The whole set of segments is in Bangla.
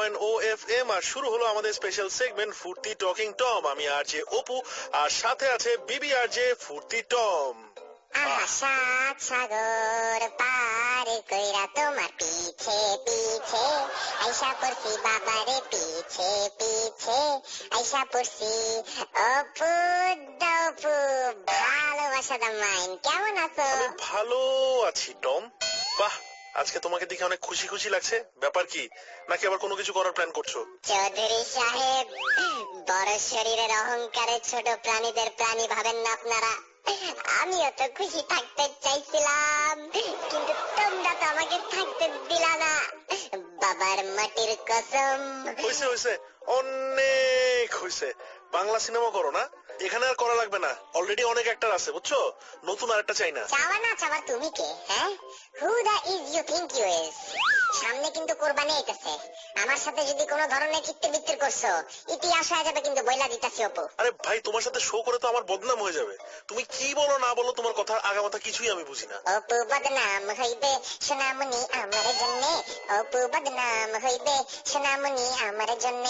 পয়েন্ট ও এফ এম আর শুরু হলো আমাদের special segment Foorti talking Tom আমি আর জে অপু আর সাথে আছে বিবি আর জে ফুর্তি টম সাত সাগর পার কইরা তোমার পিছে পিছে। আইসা পড়ছি বাবারে পিছে পিছে। আইসা পড়ছি অপু দপু ভালোবাসা দা মাইন কেমন আছো? ভালো আছি টম। বাহ আজকে তোমাকে দেখে অনেক খুশি খুশি লাগছে। ব্যাপার কি? নাকি আবার কোনো কিছু করার প্ল্যান করছ? চৌধুরী সাহেব বড় শরীরের অহংকারে ছোট প্রাণীদের প্রাণী ভাবেন না আপনারা। আমিও তো খুশি থাকতে চাইছিলাম কিন্তু তোমরা তো আমাকে থাকতে দিলা না। বাবার মাটির কসম। হয়েছে হয়েছে অনেক হয়েছে বাংলা সিনেমা করো না। এখানে আর করা লাগবে না। অলরেডি অনেক অ্যাক্টার আছে বুঝছ? নতুন আরেকটা চাই না। চাওয়া না চাওয়া তুমি কে হ্যাঁ? Who do you think you is সামনে কিন্তু কোরবানি আইতেছে। আমার সাথে যদি কোনো ধরনের চিত্তে বিত্তির করছ ইতিহাস হয়ে যাবে কিন্তু বইলা দিতাছি অপু। আরে ভাই তোমার সাথে শো করে তো আমার বদনাম হয়ে যাবে। তুমি কি বলো না বলো তোমার কথা আগামাথা কিছুই আমি বুঝি না। অপু বদনাম হইবে সোনামণি আমার জন্য। অপু বদনাম হইবে সোনামণি আমার জন্য।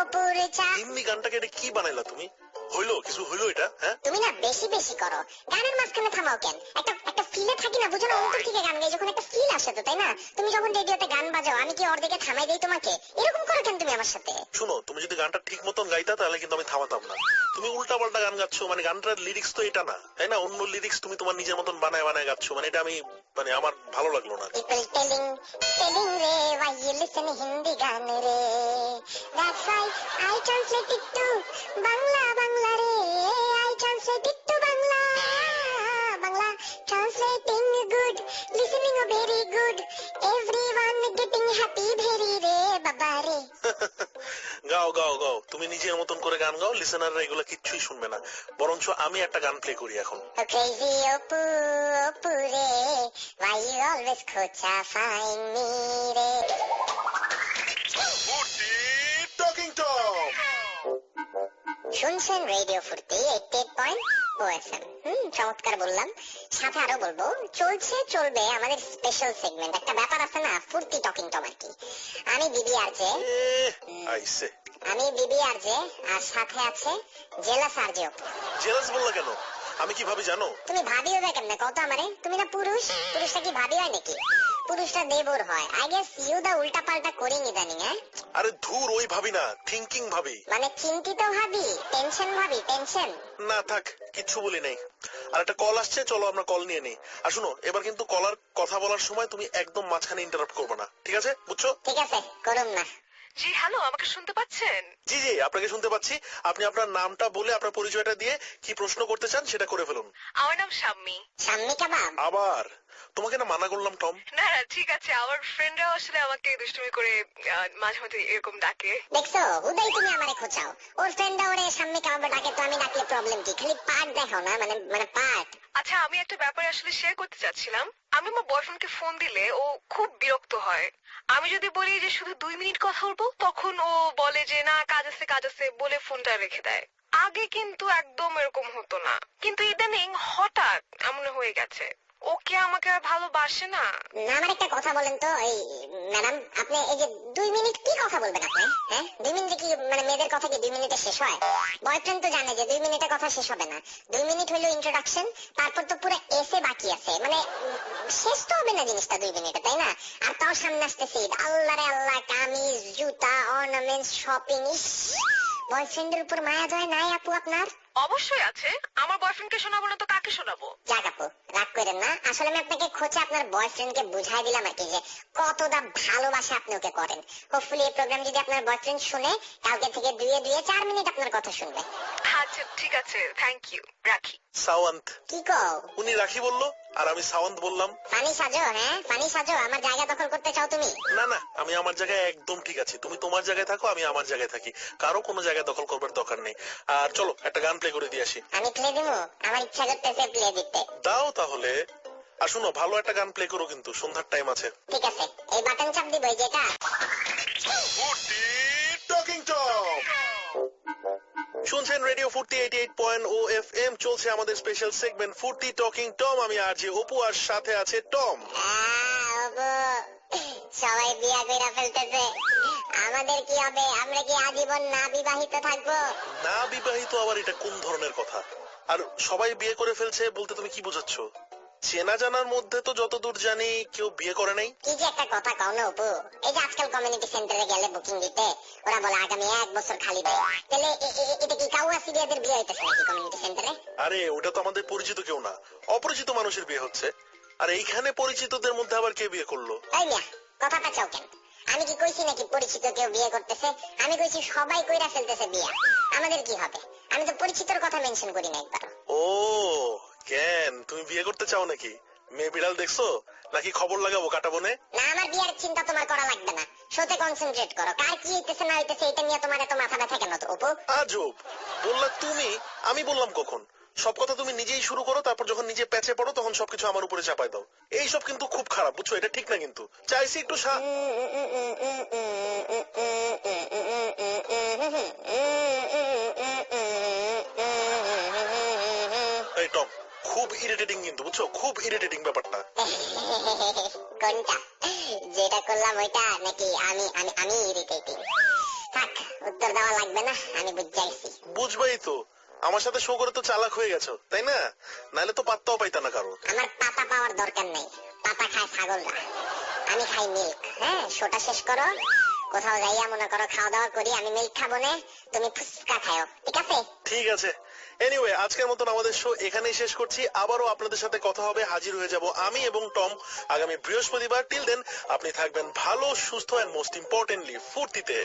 অপুর চা হিন্দি গানটাকে এটা কি বানাইলা তুমি? হইল কিছু হইল এটা হ্যাঁ? তুমি না বেশি বেশি করো। গানের মাঝখানে থামাও কেন? একটা একটা ফিলে থাকি না বুঝো না অন্তর থেকে গান গাই যখন একটা ফিল আসে তো তাই না? তুমি যখন রেডিওতে গান বাজাও আমি কি অর্ধেকে থামাই দেই তোমাকে? এরকম করো কেন তুমি আমার সাথে? শুনো তুমি যদি গানটা ঠিক মতন গাইতা তাহলে কিন্তু আমি থামাতাম না। তুমি উল্টা পাল্টা গান গাচ্ছ মানে গানটার লিরিক্স তো এটা না তাই না? অন্য লিরিক্স তুমি তোমার নিজের মতন বানায় বানায় গাচ্ছ মানে এটা আমি মানে আমার ভালো লাগল না। Telling, telling re, why you listen Hindi গান রে? That's why I translate it Bangla Bangla রে translate it to Bangla Bangla translating good, listening very good Everyone getting happy very রে বাবা রে গাও গাও গাও তুমি নিজের মতন করে গান গাও লিসেনাররা এগুলো কিচ্ছুই শুনবে না বরঞ্চ আমি একটা গান প্লে করি এখন Oh crazy Oppu, Oppu re Why you always খোঁচা find me রে শুনছেন radio Foorti eighty eight point o F M হম চমৎকার বললাম। সাথে আরও বলব চলছে চলবে আমাদের স্পেশাল সেগমেন্ট একটা ব্যাপার আছে না ফুর্তি টকিং টম আর কি। আমি দিদি আর যে আইসে আমি বিবি আর যে আর সাথে আছে জেলা সার যে জেলাস বললা কেন? আমি কি ভাবি জানো? তুমি ভাবিও বে কেমনে? কত আমারে তুমি না পুরুষ? পুরুষটা কি ভাবি হয় নাকি? পুরুষটা দেবর হয়। আই গেস ইউ দা উল্টা পাল্টা করিং ইদানিং হ্যাঁ? আরে ধুর ওই ভাবি না থিংকিং ভাবি। মানে চিন্তিত ভাবি টেনশন ভাবি টেনশন না থাক কিচ্ছু বলি নাই। আর একটা কল আসছে চলো আমরা কল নিয়ে নেই। আর শুনো এবার কিন্তু কলার কথা বলার সময় তুমি একদম মাঝখানে ইন্টারাপ্ট করবে না। ঠিক আছে? বুঝছ? ঠিক আছে করুন না। জি হ্যালো আমাকে শুনতে পাচ্ছেন? জি জি আপনাকে শুনতে পাচ্ছি। আপনি আপনার নামটা বলে আপনার পরিচয়টা দিয়ে কি প্রশ্ন করতে চান সেটা করে ফেলুন। আমার নাম শাম্মি। সাম্মি কাবাব আবার? তোমাকে না মানা করলাম টম। না না ঠিক আছে আমার ফ্রেন্ডরাও আসলে আমাকে দুষ্টুমি করে আহ, মাঝে মাঝে এরকম ডাকে। দেখছ হুদাই তুমি আমারে খোঁচাও। ওর ফ্রেন্ডরা ওরে সামনে কামাবে ডাকে তো আমি ডাকলে প্রবলেম কি? খালি পার্ট দেখাও না মানে মানে পার্ট আচ্ছা আমি একটা ব্যাপারে আসলে শেয়ার করতে চাচ্ছিলাম। আমি আমার বয়ফ্রেন্ডকে ফোন দিলে ও খুব বিরক্ত হয়। আমি যদি বলি যে শুধু দুই মিনিট কথা বলব, তখন ও বলে যে, না, কাজ আছে কাজ আছে বলে ফোনটা রেখে দেয়। আগে কিন্তু একদম এরকম হতো না। কিন্তু ইদানিং হঠাৎ এমন হয়ে গেছে। ও কি আমাকে আর ভালোবাসে না। আমার একটা কথা বলেন তো এই ম্যাডাম, আপনি এই যে দুই মিনিট কি কথা বলবেন আপনি হ্যাঁ? দুই মিনিটে কি মানে মেয়েদের কথা কি দুই মিনিটে শেষ হয়? বয়ফ্রেন্ড তো জানে যে দুই মিনিটে কথা শেষ হবে না। দুই মিনিট হলো ইন্ট্রোডাকশন তারপর তো পুরো এসে বাকি আছে। মানে শেষ তো হবে না জিনিসটা দুই মিনিটে, তাই না? আর তাও সামনে আসতেছে আল্লাহ রে আল্লাহ, কামিজ, জুতা অর্নামেন্টস শপিং বয়ফ্রেন্ডের উপর মায়া দয়া নাই আপু আপনার? অবশ্যই আছে। আমার বয়ফ্রেন্ডকে শোনাবো না তো কাকে শোনাবো? যাক আপু রাগ করেন না। আসলে আমি আপনাকে খোঁজে আপনার বয়ফ্রেন্ডকে বুঝাই দিলাম আর কি যে কতটা ভালোবাসা আপনি ওকে করেন। হোপফুলি এই প্রোগ্রাম যদি আপনার বয়ফ্রেন্ড শুনে কালকে থেকে দুয়ে দুয়ে চার মিনিট আপনার কথা শুনবে। আচ্ছা ঠিক আছে। থ্যাংক ইউ রাখি। সাওয়ান্ত। কি কও? উনি রাখি বলল? আর আমি সাওয়ান্ত বললাম। পানি সাজো হ্যাঁ? পানি সাজো আমার জায়গা দখল করতে চাও তুমি? না না আমি আমার জায়গায় একদম ঠিক আছি। তুমি তোমার জায়গায় থাকো আমি আমার জায়গায় থাকি। কারও কোনো জায়গায় দখল করবার দরকার নেই। আর চলো একটা গান প্লে করে দিয়ে আসি। আমি প্লে দিব আমার ইচ্ছা করতেছে প্লে দিতে। দাও তাহলে। আর শুনো ভালো একটা গান প্লে করো কিন্তু সন্ধ্যার টাইম আছে। ঠিক আছে এই বাটন চাপ দিব এই যেটা টকিং টম শুনছেন radio Foorti eighty eight point o F M চলছে আমাদের special segment Foorti talking Tom আমি আর যে অপু আর সাথে আছে টম সবাই বিয়া কইরা ফেলতেছে। আমাদের কি হবে? আমরা কি আজীবন না বিবাহিত থাকব? না বিবাহিত আবার এটা কোন ধরনের কথা? আর সবাই বিয়ে করে ফেলছে বলতে তুমি কি বোঝাচ্ছ? চেনা জানার মধ্যে তো যতদূর জানি কেউ বিয়ে করে নাই। কি যে একটা কথা কও না অপু। এই যে আজকাল কমিউনিটি সেন্টারে গেলে বুকিং দিতে ওরা বলে আগামী এক বছর খালি দেয়। তাহলে এটা কি কাউয়া সিরিয়াদের বিয়ে হইতেছে নাকি কমিউনিটি সেন্টারে আরে ওটা তো আমাদের পরিচিত কেউ না। অপরিচিত মানুষের বিয়ে হচ্ছে। আর এইখানে পরিচিতদের মধ্যে আবার কে বিয়ে করল? এই মিয়া কথা পাচাও কেন? আমি কি কইছি নাকি পরিচিত কেউ বিয়ে করতেছে? আমি কইছি সবাই কইরা ফেলতেছে বিয়া। আমাদের কি হবে? আমি তো পরিচিতর কথা মেনশন করি না একবার ও কেন? তুমি বিয়ে করতে চাও নাকি? মেয়ে বিড়াল দেখছ? নাকি খবর লাগাবো কাটা বনে না আমার বিয়ার চিন্তা তোমার করা লাগবে না। শোতে কনসেন্ট্রেট করো। কার কি হইতেছে না হইতেছে এটা নিয়ে তোমার এত মাথা ব্যথা কেন অপু আজব! বললা তুমি আমি বললাম কখন? সব কথা তুমি নিজেই শুরু করো তারপর যখন নিজে প্যাচে পড়ো তখন সবকিছু আমার উপরে চাপাই দাও। এই সব কিন্তু খুব খারাপ বুঝছ? এটা ঠিক না কিন্তু। চাইছি একটু সা- খুব ইরিটেটিং কিন্তু বুঝছ? খুব ইরিটেটিং ব্যাপারটা। কোনটা? যেটা করলাম ওইটা নাকি আমি আমি আমি ইরিটেটিং থাক উত্তর দেওয়া লাগবে না আমি বুঝাইছি। বুঝবাই তো। আমার সাথে শো করে তো চালাক হয়ে গেছো তাই না? নাহলে তো পাত্তাও পাইতা না কারও আমার পাতা পাওয়ার দরকার নেই। পাতা খায় ছাগলরা। আমি খাই মিল্ক হ্যাঁ? শোটা শেষ করো। কোথাও যাইয়া মনে করো খাওয়া দাওয়া করি আমি মিল্ক খাব না তুমি ফুচকা খাও ঠিক আছে? ঠিক আছে। এনিওয়ে আজকের মতন আমাদের শো এখানেই শেষ করছি। আবারও আপনাদের সাথে কথা হবে। হাজির হয়ে যাব আমি এবং টম। আগামী বৃহস্পতিবার। টিল দেন আপনি থাকবেন ভালো, সুস্থ এন্ড মোস্ট ইম্পর্টেন্টলি ফুর্তিতে।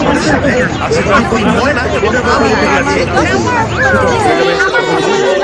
আমাদের সাথে আজকে ময়না এবং আমি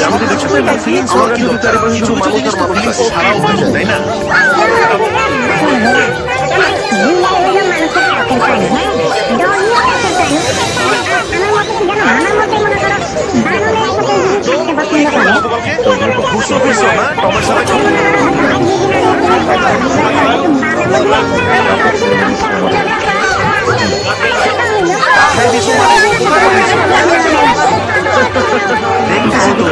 আমি তো দেখতে পাচ্ছি আমার কিন্তু চারিপাশে কিছু মানুষ আর মানুষ সারাও হয়ে যায়। তাই না বুঝতে পারছ না টমের